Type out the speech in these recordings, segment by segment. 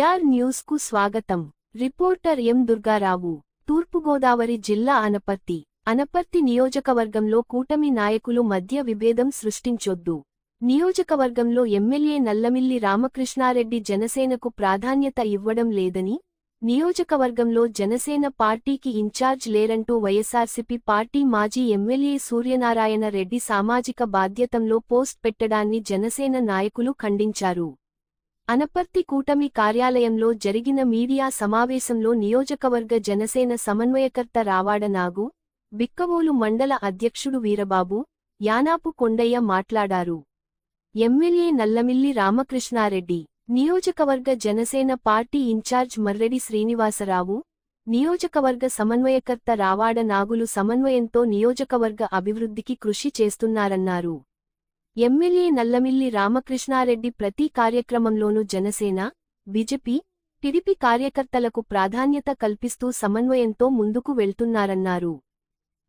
AR న్యూస్కు స్వాగతం. Reporter ఎం దుర్గారావు తూర్పుగోదావరి జిల్లా అనపర్తి అనపర్తి నియోజకవర్గంలో కూటమి నాయకులు మధ్య విభేదం సృష్టించొద్దు. నియోజకవర్గంలో ఎమ్మెల్యే నల్లమిల్లి రామకృష్ణారెడ్డి జనసేనకు ప్రాధాన్యత ఇవ్వడం లేదని నియోజకవర్గంలో జనసేన పార్టీకి ఇన్ఛార్జ్ లేరంటూ వైఎస్ఆర్సీపీ పార్టీ మాజీ ఎమ్మెల్యే సూర్యనారాయణ రెడ్డి సామాజిక బాధ్యతంలో పోస్ట్ పెట్టడాన్ని జనసేన నాయకులు ఖండించారు. అనపర్తి కూటమి కార్యాలయంలో జరిగిన మీడియా సమావేశంలో నియోజకవర్గ జనసేన సమన్వయకర్త రావాడ నాగు బిక్కవోలు మండల అధ్యక్షుడు వీరబాబు యానాపు కొండయ్య మాట్లాడారు. ఎమ్మెల్యే నల్లమిల్లి రామకృష్ణారెడ్డి నియోజకవర్గ Janasena party in charge Marreddy Srinivasarao నియోజకవర్గ సమన్వయకర్త రావాడ నాగులు సమన్వయంతో నియోజకవర్గ అభివృద్ధికి కృషి చేస్తున్నారన్నారు. ఎమ్మెల్యే నల్లమిల్లి రామకృష్ణారెడ్డి ప్రతి కార్యక్రమంలోనూ జనసేన బీజేపీ టిడిపి కార్యకర్తలకు ప్రాధాన్యత కల్పిస్తూ సమన్వయంతో ముందుకు వెళ్తున్నారన్నారు.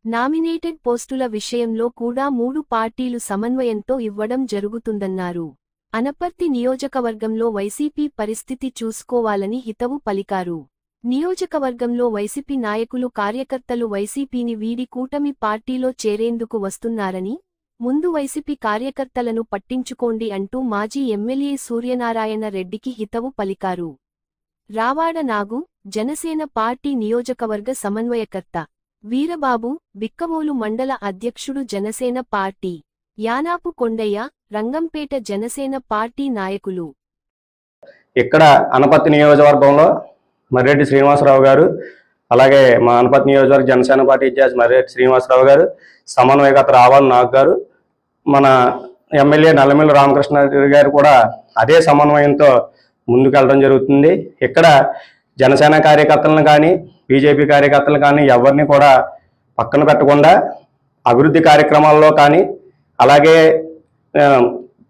నామినేటెడ్ పోస్టుల విషయంలో కూడా మూడు పార్టీలు సమన్వయంతో ఇవ్వడం జరుగుతుందన్నారు. అనపర్తి నియోజకవర్గంలో వైసీపీ పరిస్థితి చూసుకోవాలని హితవు పలికారు. నియోజకవర్గంలో వైసీపీ నాయకులు కార్యకర్తలు వైసీపీని వీడి కూటమి పార్టీలో చేరేందుకు వస్తున్నారని ముందు వైసీపీ కార్యకర్తలను పట్టించుకోండి అంటూ మాజీ ఎమ్మెల్యే సూర్యనారాయణ రెడ్డికి హితవు పలికారు. రావాడ నాగు జనసేన పార్టీ నియోజకవర్గ సమన్వయకర్త. వీరబాబు బిక్కవోలు మండల అధ్యక్షుడు జనసేన పార్టీ. యానాపు కొండయ్య రంగంపేట జనసేన పార్టీ నాయకులు. ఇక్కడ అనపత్తి నియోజకవర్గంలో మర్రెడ్డి శ్రీనివాసరావు గారు అలాగే మా అనపత్తి నియోజకవర్గ Janasena party in charge Marreddy Srinivasarao గారు సమన్వయకర్త రావణ్ నాగ్ గారు మన ఎమ్మెల్యే నల్లమిల్లి రామకృష్ణారెడ్డి గారు కూడా అదే సమన్వయంతో ముందుకెళ్ళడం జరుగుతుంది. ఇక్కడ జనసేన కార్యకర్తలను కానీ బీజేపీ కార్యకర్తలు కానీ ఎవరిని కూడా పక్కన పెట్టకుండా అభివృద్ధి కార్యక్రమాల్లో కానీ అలాగే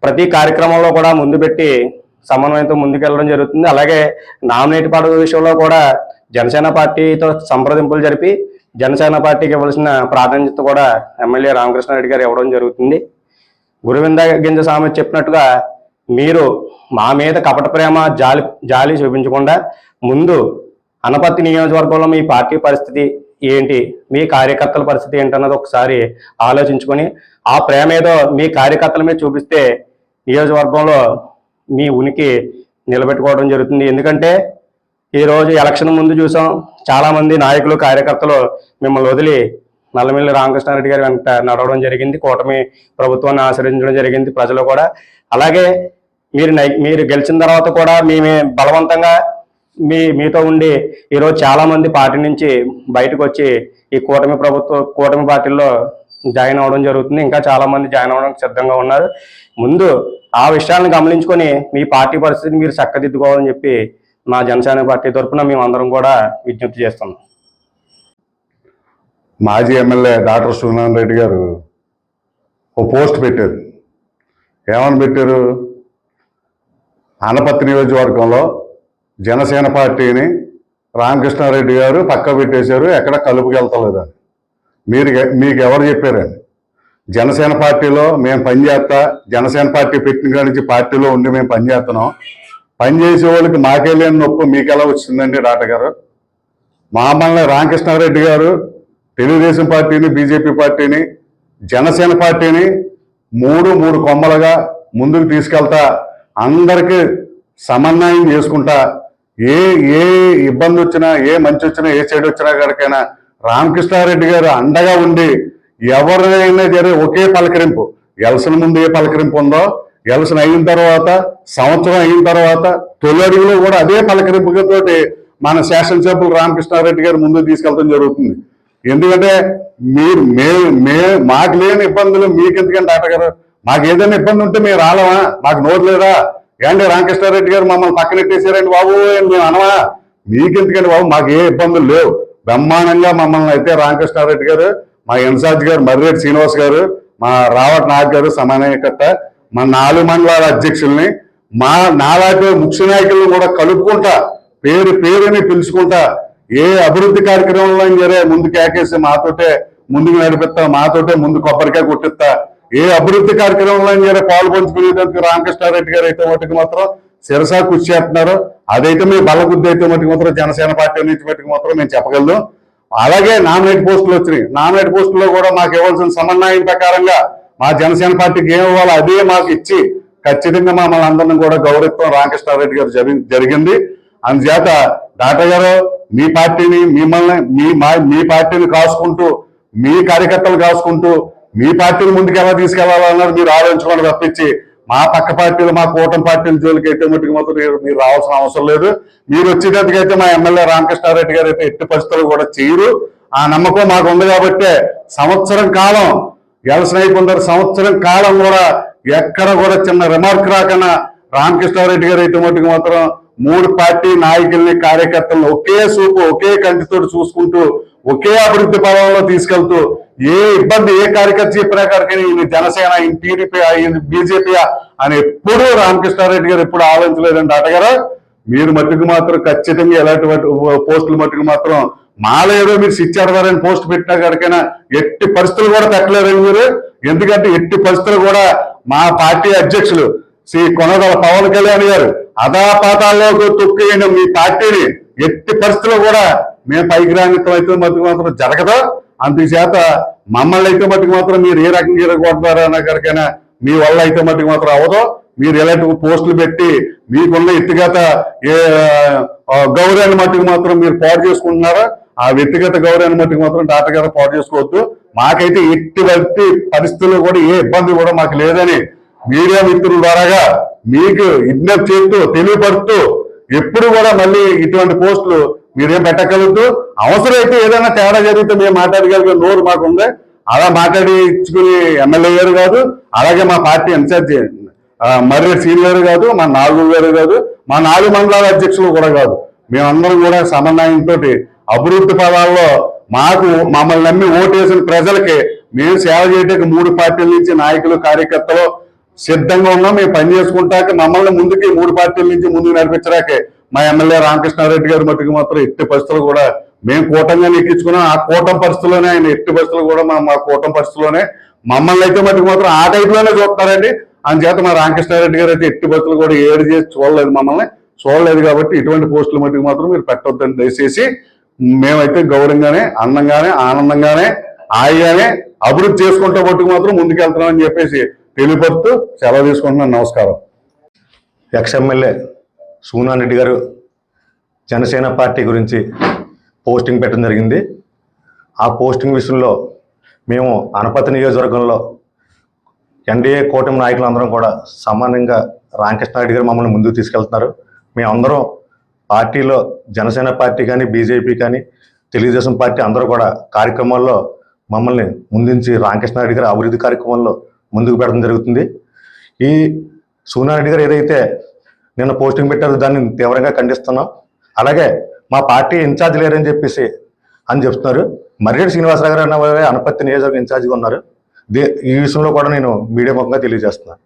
ప్రతి కార్యక్రమంలో కూడా ముందు పెట్టి సమన్వయంతో ముందుకెళ్ళడం జరుగుతుంది. అలాగే నామినేట్ పడవ విషయంలో కూడా జనసేన పార్టీతో సంప్రదింపులు జరిపి జనసేన పార్టీకి ఇవ్వాల్సిన ప్రాధాన్యత కూడా ఎమ్మెల్యే రామకృష్ణారెడ్డి గారు ఇవ్వడం జరుగుతుంది. గురువింద గింజ స్వామి చెప్పినట్టుగా మీరు మా మీద కపట ప్రేమ జాలి జాలి చూపించకుండా ముందు అనపత్తి నియోజకవర్గంలో మీ పార్టీ పరిస్థితి ఏంటి? మీ కార్యకర్తల పరిస్థితి ఏంటన్నది ఒకసారి ఆలోచించుకొని ఆ ప్రేమ ఏదో మీ కార్యకర్తల మీద చూపిస్తే నియోజకవర్గంలో మీ ఉనికి నిలబెట్టుకోవడం జరుగుతుంది. ఎందుకంటే ఈరోజు ఎలక్షన్ ముందు చూసాం చాలామంది నాయకులు కార్యకర్తలు మిమ్మల్ని వదిలి నల్లమిల్లి రామకృష్ణారెడ్డి గారి వెంట నడవడం జరిగింది. కూటమి ప్రభుత్వాన్ని ఆశ్రయించడం జరిగింది. ప్రజలు కూడా. అలాగే మీరు నై- మీరు గెలిచిన తర్వాత కూడా మేమే బలవంతంగా మీ మీతో ఉండి ఈరోజు చాలా మంది పార్టీ నుంచి బయటకు వచ్చి ఈ కూటమి ప్రభుత్వ కూటమి పార్టీల్లో జాయిన్ అవ్వడం జరుగుతుంది. ఇంకా చాలా మంది జాయిన్ అవ్వడానికి సిద్ధంగా ఉన్నారు. ముందు ఆ విషయాలను గమనించుకొని మీ పార్టీ పరిస్థితిని మీరు చక్కదిద్దుకోవాలని చెప్పి మా జనసేన పార్టీ తరఫున మేము అందరం కూడా విజ్ఞప్తి చేస్తున్నాం. మాజీ ఎమ్మెల్యే డాక్టర్ సూనారాయణ రెడ్డి గారు ఓ పోస్ట్ పెట్టారు. ఏమని పెట్టారు? ఆనపత్తి నియోజకవర్గంలో జనసేన పార్టీని రామకృష్ణారెడ్డి గారు పక్క పెట్టేశారు ఎక్కడ కలుపుకెళ్తలేదని మీరు మీకు ఎవరు చెప్పారండి జనసేన పార్టీలో మేము పనిచేస్తా జనసేన పార్టీ పెట్టిన కాడి నుంచి పార్టీలో ఉండి మేము పనిచేస్తున్నాం పనిచేసే వాళ్ళకి మాకే లేని నొప్పు మీకు ఎలా వచ్చిందండి డాక్టర్ గారు? మామల్ని రామకృష్ణారెడ్డి గారు తెలుగుదేశం పార్టీని బీజేపీ పార్టీని జనసేన పార్టీని మూడు మూడు కొమ్మలుగా ముందుకు తీసుకెళ్తా అందరికీ సమన్వయం చేసుకుంటా ఏ ఏ ఇబ్బంది వచ్చినా ఏ మంచి వచ్చినా ఏ చెడు వచ్చినా గడికైనా రామకృష్ణారెడ్డి గారు అండగా ఉండి ఎవరైనా సరే ఒకే పలకరింపు ఎలసిన ముందు ఏ పలకరింపు ఉందో ఎలసిన అయిన తర్వాత సంవత్సరం అయిన తర్వాత తొలి అడుగులో కూడా అదే పలకరింపుతో మన శాసనసభ్యులు రామకృష్ణారెడ్డి గారు ముందుకు తీసుకెళ్తాం జరుగుతుంది. ఎందుకంటే మీరు మే మే మాకు లేని ఇబ్బందులు మీకు ఎందుకంటే డాక్టర్ గారు మాకు ఏదైనా ఇబ్బంది ఉంటే మేము రాలవా మాకు నోరు లేదా? ఏంటి రామకృష్ణారెడ్డి గారు మమ్మల్ని పక్కనెట్టేసారండి బాబు అని మేము అనవా మీకెందుకండి బాబు? మాకు ఏ ఇబ్బందులు లేవు. బ్రహ్మాండంగా మమ్మల్ని అయితే రామకృష్ణారెడ్డి గారు మా ఇన్సార్జ్ గారు మర్రెడ్డి శ్రీనివాస్ గారు మా రావట్ నాగ్ గారు సమన్వయకర్త మా నాలుగు మండలాల అధ్యక్షుల్ని మా నాలాంటి ముఖ్య నాయకులను కూడా కలుపుకుంటా పేరు పేరుని పిలుచుకుంటా ఏ అభివృద్ధి కార్యక్రమంలో సరే ముందు కేకేసి మాతోటే ముందుకు నడిపిస్తా మాతోటే ముందు కొబ్బరికాయ కొట్టిస్తా. ఏ అభివృద్ధి కార్యక్రమంలో సరే పాలు పంచుకునేందుకు రామకృష్ణారెడ్డి గారు అయితే మటుకు మాత్రం శిరసా కృషి చేస్తున్నారు. అదైతే మీ బలబుద్ధి అయితే మటుకు మాత్రం జనసేన పార్టీ నుంచి మటుకు మాత్రం మేము చెప్పగలను. అలాగే నామినేట్ పోస్టులు వచ్చినాయి. నామినేట్ పోస్టుల్లో కూడా మాకు ఇవ్వాల్సిన సమన్వయం ప్రకారంగా మా జనసేన పార్టీకి ఏం ఇవ్వాలో అదే మాకు ఇచ్చి ఖచ్చితంగా మమ్మల్ని అందరిని కూడా గౌరవిత్వం రామకృష్ణారెడ్డి గారు జరిగింది. అందుచేత డాక్టర్ గారు మీ పార్టీని మిమ్మల్ని మీ మా మీ పార్టీని కాసుకుంటూ మీ కార్యకర్తలు కాసుకుంటూ మీ పార్టీని ముందుకు ఎలా తీసుకెళ్ళాలన్నది మీరు ఆలోచించుకోండి తప్పించి మా పక్క పార్టీలు మా కూటమి పార్టీల జోలికి అయితే మట్టుకు మాత్రం మీరు- రావాల్సిన అవసరం లేదు. మీరు వచ్చేటట్టుకైతే మా ఎమ్మెల్యే రామకృష్ణారెడ్డి గారు అయితే ఎట్టి పరిస్థితులు కూడా చేయరు. ఆ నమ్మకం మాకు ఉంది కాబట్టి సంవత్సరం కాలం ఎలసిన అయిపోయిన సంవత్సరం కాలం కూడా ఎక్కడ కూడా చిన్న రిమార్క్ రాకన్నా రామకృష్ణారెడ్డి గారు అయితే మట్టుకు మాత్రం మూడు పార్టీ నాయకుల్ని కార్యకర్తలను ఒకే సూపు ఒకే కంటితో చూసుకుంటూ ఒకే అభివృద్ధి పదంలో తీసుకెళ్తూ ఏ ఇబ్బంది ఏ కార్యకర్త చెప్పినా కానీ ఈయన జనసేన ఈయన టీడీపీ ఈయన బీజేపీ అని ఎప్పుడూ రామకృష్ణారెడ్డి గారు ఎప్పుడు ఆలోచించలేదండి అటగారు మీరు మట్టుకు మాత్రం ఖచ్చితంగా ఎలాంటి పోస్టులు మట్టుకు మాత్రం మాలేదో మీరు శిక్షాడతారని పోస్ట్ పెట్టినా కనుకైనా ఎట్టి పరిస్థితులు కూడా పెట్టలేరండి మీరు. ఎందుకంటే ఎట్టి పరిస్థితులు కూడా మా పార్టీ అధ్యక్షులు శ్రీ కొనగల పవన్ కళ్యాణ్ గారు అదాపాతాల్లోకి తొక్కిన మీ పార్టీని ఎట్టి పరిస్థితుల్లో కూడా మేము పైకి రానిత్వం అయితే మటుకు మాత్రం జరగదు. అందుచేత మమ్మల్ని అయితే మటుకు మాత్రం మీరు ఏ రకంగా ఇరగొడతారు అన్న కనుకైనా మీ వల్ల అయితే మట్టుకు మాత్రం అవ్వదు. మీరు ఎలాంటి పోస్టులు పెట్టి మీకున్న వ్యక్తిగత ఏ గౌరవాన్ని మట్టుకు మాత్రం మీరు పాడు చేసుకుంటున్నారా? ఆ వ్యక్తిగత గౌరవాన్ని మట్టుకు మాత్రం డాక్టర్ గారు పాడు చేసుకోవద్దు. మాకైతే ఎట్టి పరిస్థితుల్లో కూడా ఏ ఇబ్బంది కూడా మాకు లేదని మీడియా మిత్రుల ద్వారాగా మీకు విజ్ఞప్తి చేస్తూ తెలియపడుతూ ఎప్పుడు కూడా మళ్ళీ ఇటువంటి పోస్టులు మీరేం పెట్టగలుగుతూ అవసరమైతే ఏదైనా తేడా జరిగితే మేము మాట్లాడగలిగే నోరు మాకు ఉంది అలా మాట్లాడించుకుని ఎమ్మెల్యే గారు కాదు అలాగే మా పార్టీ ఇన్ఛార్జి ఆ, మర్రి సీనియర్ కాదు మా నాలుగు గారు కాదు మా నాలుగు మండలాల అధ్యక్షులు కూడా కాదు. మేమందరం కూడా సమన్వయంతో అభివృద్ధి పదాల్లో మాకు మమ్మల్ని నమ్మి ఓటేసిన ప్రజలకి మేము సేవ చేయడానికి మూడు పార్టీల నుంచి నాయకులు కార్యకర్తలు సిద్ధంగా ఉన్నాం మేము పని చేసుకుంటాక మమ్మల్ని ముందుకి మూడు పార్టీల నుంచి ముందుకు నడిపించడాకే మా ఎమ్మెల్యే రామకృష్ణారెడ్డి గారి మట్టుకు మాత్రం ఎట్టి పరిస్థితులు కూడా మేము కూటంగా ఎక్కించుకున్నాం. ఆ కూటమి పరిస్థితుల్లోనే ఆయన ఎట్టి పరిస్థితులు కూడా మా మా కూటమి పరిస్థితుల్లోనే మమ్మల్ని అయితే మటుకు మాత్రం ఆ టైప్లోనే చూస్తారండి చూస్తున్నారండి. అందుచేత మా రామకృష్ణారెడ్డి గారు అయితే ఎట్టి పరిస్థితులు కూడా ఏడు చేసి చూడలేదు మమ్మల్ని. చూడలేదు కాబట్టి ఇటువంటి పోస్టులు మట్టుకు మాత్రం మీరు పెట్టొద్దని దయచేసి మేమైతే గౌరవంగానే అందంగానే ఆనందంగానే హాయిగానే అభివృద్ధి చేసుకుంటే మట్టుకు మాత్రం ముందుకెళ్తున్నామని చెప్పేసి తెలియపరుస్తూ సెలవు తీసుకుంటున్నాను. నమస్కారం. ఎక్స్ఎమ్మెల్యే సూనా రెడ్డి గారు జనసేన పార్టీ గురించి పోస్టింగ్ పెట్టడం జరిగింది. ఆ పోస్టింగ్ విషయంలో మేము అనపతి నియోజకవర్గంలో ఎన్డీఏ కూటమి నాయకులందరం కూడా సమానంగా రామకృష్ణారెడ్డి గారు మమ్మల్ని ముందుకు తీసుకెళ్తున్నారు. మేమందరం పార్టీలో జనసేన పార్టీ కానీ బీజేపీ కానీ తెలుగుదేశం పార్టీ అందరూ కూడా కార్యక్రమాల్లో మమ్మల్ని ముందుంచి రామకృష్ణారెడ్డి గారి అభివృద్ధి కార్యక్రమంలో ముందుకు పెట్టడం జరుగుతుంది. ఈ సోనారెడ్డి గారు ఏదైతే నిన్న పోస్టింగ్ పెట్టారో దాన్ని తీవ్రంగా ఖండిస్తున్నాం. అలాగే మా పార్టీ ఇన్ఛార్జ్ లేరని చెప్పేసి అని చెప్తున్నారు. మర్రెడ్డి శ్రీనివాసరావు గారు అన్న వారే అనపత్తి నియోజకవర్గం ఇన్ఛార్జిగా ఉన్నారు. దే ఈ విషయంలో కూడా నేను మీడియా ముఖంగా తెలియజేస్తున్నాను.